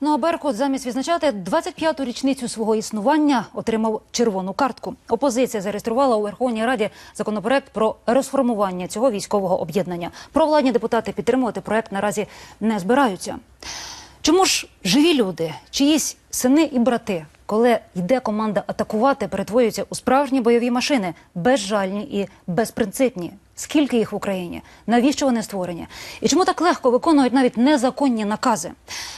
Ну а Беркут замість відзначати 25-ту річницю свого існування отримав червону картку. Опозиція зареєструвала у Верховній Раді законопроект про розформування цього військового об'єднання. Провладні депутати підтримувати проект наразі не збираються. Чому ж живі люди, чиїсь сини і брати, коли йде команда атакувати, перетворюються у справжні бойові машини, безжальні і безпринципні? Скільки їх в Україні? Навіщо вони створені? І чому так легко виконують навіть незаконні накази?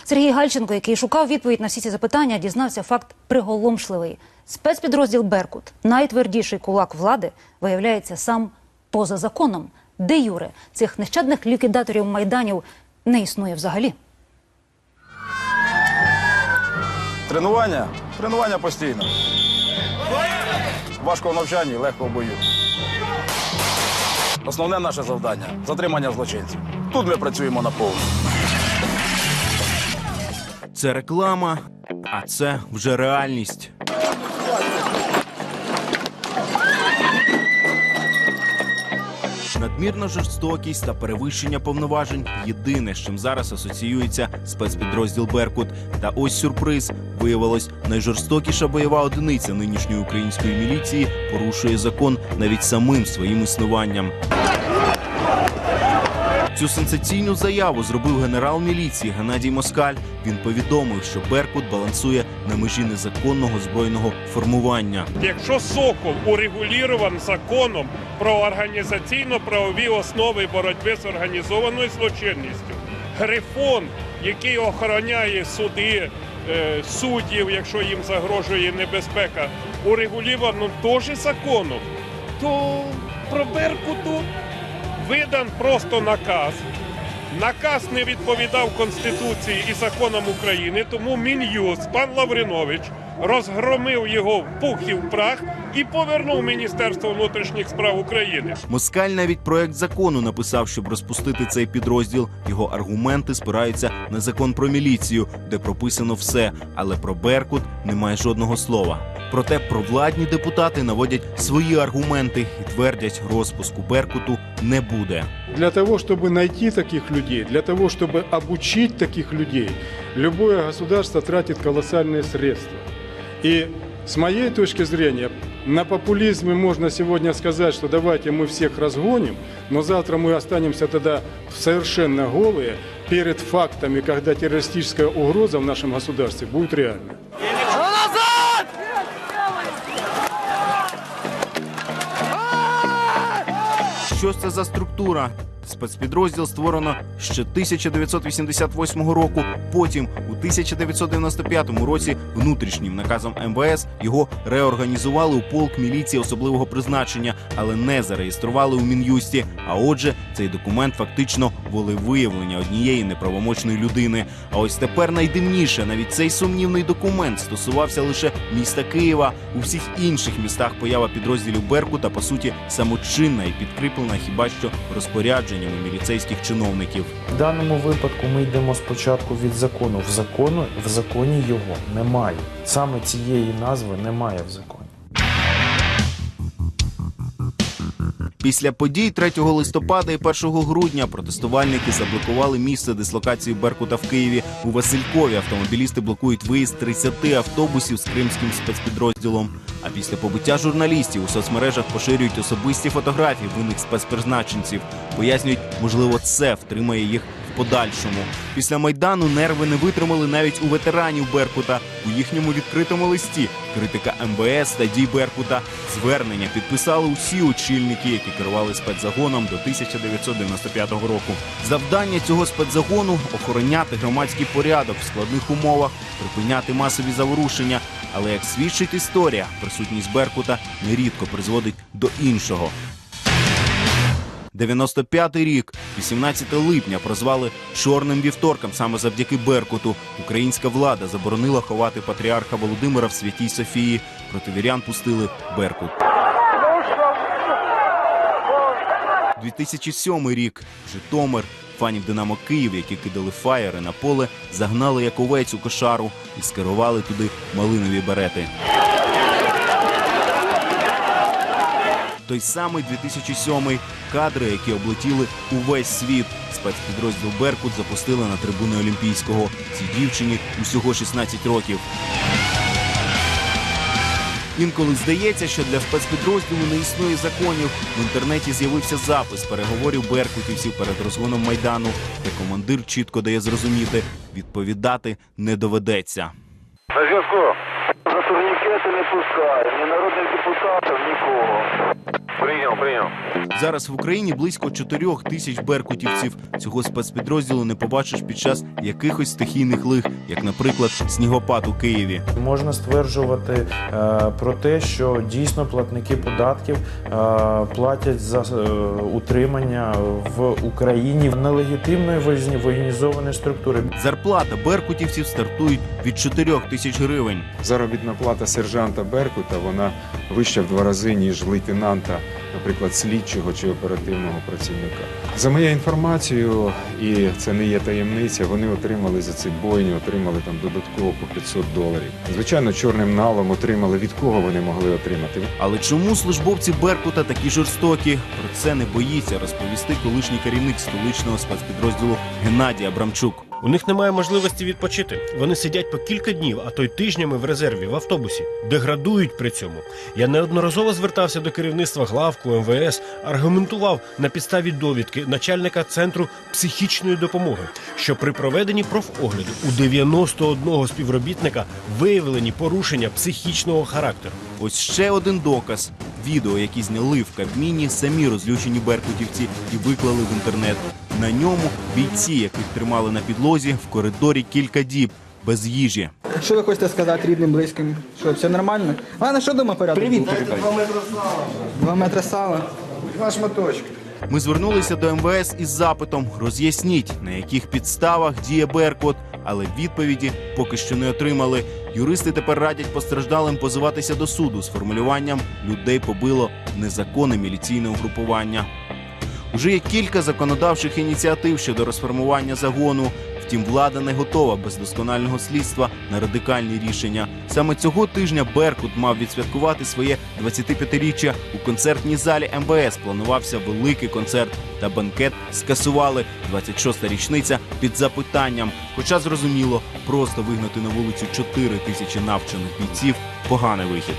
Сергій Гальченко, який шукав відповідь на всі ці запитання, дізнався факт приголомшливий. Спецпідрозділ Беркут, найтвердіший кулак влади, виявляється сам поза законом. Де Юре цих нещадних ліквідаторів майданів не існує взагалі. Тренування? Тренування постійно. Важко в навчанні, легко в бою. Основне наше завдання затримання злочинців. Тут ми працюємо на повну. Це реклама, а це вже реальність. Надмірна жорстокість та перевищення повноважень єдине, з чим зараз асоціюється спецпідрозділ Беркут. Та ось сюрприз виявилось, найжорстокіша бойова одиниця нинішньої української міліції порушує закон навіть самим своїм існуванням. Цю сенсаційну заяву зробив генерал міліції Геннадій Москаль. Він повідомив, що Беркут балансує на межі незаконного збройного формування. Якщо Сокол урегулюван законом про організаційно-правові основи боротьби з організованою злочинністю, Грифон, який охороняє суди, е, суддів, якщо їм загрожує небезпека, урегулювано теж законом, то про Беркуту видан просто наказ. Наказ не відповідав Конституції і законам України, тому мін'юз пан Лавринович, розгромив його в пух і в прах і повернув Міністерство внутрішніх справ України. Москаль навіть проект закону написав, щоб розпустити цей підрозділ. Його аргументи спираються на закон про міліцію, де прописано все, але про Беркут немає жодного слова. Проте провладні депутати наводять свої аргументи і твердять, розпуску Беркуту не буде. Для того, чтобы найти таких людей, для того, чтобы обучить таких людей, любое государство тратит колоссальные средства. И с моей точки зрения, на популизме можно сегодня сказать, что давайте мы всех разгоним, но завтра мы останемся тогда совершенно голые перед фактами, когда террористическая угроза в нашем государстве будет реальной. Що це за структура? Спецпідрозділ створено ще 1988 року. Потім, у 1995 році, внутрішнім наказом МВС його реорганізували у полк міліції особливого призначення, але не зареєстрували у мін'юсті. А отже, цей документ фактично волевиявлення однієї неправомочної людини. А ось тепер найдивніше, навіть цей сумнівний документ стосувався лише міста Києва. У всіх інших містах поява підрозділів Беркута по суті самочинна і підкріплена хіба що розпорядженнями міліцейських чиновників. В даному випадку ми йдемо спочатку від закону. В закону в законі його немає. Саме цієї назви немає в законі. Після подій 3 листопада і 1 грудня протестувальники заблокували місце дислокації Беркута в Києві. У Василькові автомобілісти блокують виїзд 30 автобусів з кримським спецпідрозділом. А після побиття журналістів у соцмережах поширюють особисті фотографії винних спецпризначенців. Пояснюють, можливо, це втримає їх в подальшому. Після майдану нерви не витримали навіть у ветеранів Беркута. У їхньому відкритому листі критика МВС та дій Беркута звернення підписали усі очільники, які керували спецзагоном до 1995 року. Завдання цього спецзагону охороняти громадський порядок в складних умовах, припиняти масові заворушення. Але як свідчить історія, присутність Беркута нерідко призводить до іншого. 95-й рік, 18 липня, прозвали чорним вівторком саме завдяки Беркуту. Українська влада заборонила ховати патріарха Володимира в Святій Софії. Проти вірян пустили Беркут. 2007 рік. Житомир. Фанів Динамо Київ, які кидали фаєри на поле, загнали як овець у кошару і скерували туди малинові берети. той самий 2007 кадри, які облетіли увесь світ. Спецпідрозділ Беркут запустили на трибуни Олімпійського. Цій дівчині усього 16 років. Інколи здається, що для спецпідрозділу не існує законів. В інтернеті з'явився запис переговорів беркутівців перед розгоном майдану, де командир чітко дає зрозуміти, відповідати не доведеться. На зв'язку. За турнікети не пускають, ні народних депутатів, нікого. Прийняв, прийняв. Зараз в Україні близько 4 тисяч беркутівців. Цього спецпідрозділу не побачиш під час якихось стихійних лих, як, наприклад, снігопад у Києві. Можна стверджувати е, про те, що дійсно платники податків е, платять за е, утримання в Україні нелегітимної воєнні- воєнізованої структури. Зарплата беркутівців стартують від 4 тисяч гривень. Заробітна плата сержанта Беркута вона вища в два рази, ніж лейтенанта, наприклад, слідчого чи оперативного працівника. За моєю інформацією, і це не є таємниця, вони отримали за ці бойні, отримали там додатково по 500 доларів. Звичайно, чорним налом отримали від кого вони могли отримати. Але чому службовці Беркута такі жорстокі? Про це не боїться розповісти колишній керівник столичного спецпідрозділу Геннадій Абрамчук. У них немає можливості відпочити. Вони сидять по кілька днів, а то й тижнями в резерві в автобусі, деградують при цьому. Я неодноразово звертався до керівництва главку МВС, аргументував на підставі довідки начальника центру психічної допомоги, що при проведенні профогляду у 91 співробітника виявлені порушення психічного характеру. Ось ще один доказ. Відео, які зняли в Кабміні, самі розлючені беркутівці і виклали в інтернет. На ньому бійці, яких тримали на підлозі, в коридорі кілька діб без їжі. Що ви хочете сказати рідним, близьким? Що, все нормально? Ладно, що дома порядок? Привіт, два метри сала. Два метри сала. Два шматочки. Ми звернулися до МВС із запитом: роз'ясніть, на яких підставах діє Беркут, але відповіді поки що не отримали. Юристи тепер радять постраждалим позиватися до суду з формулюванням людей побило незаконне міліційне угрупування. Уже є кілька законодавчих ініціатив щодо розформування загону. Втім, влада не готова без досконального слідства на радикальні рішення. Саме цього тижня Беркут мав відсвяткувати своє 25-річчя. У концертній залі МВС планувався великий концерт та банкет скасували 26-та річниця під запитанням. Хоча зрозуміло, просто вигнати на вулицю 4 тисячі навчених бійців поганий вихід.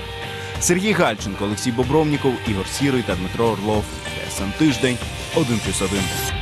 Сергій Гальченко, Олексій Бобровніков, Ігор Сірий та Дмитро Орлов. ТСН тиждень 1+,1.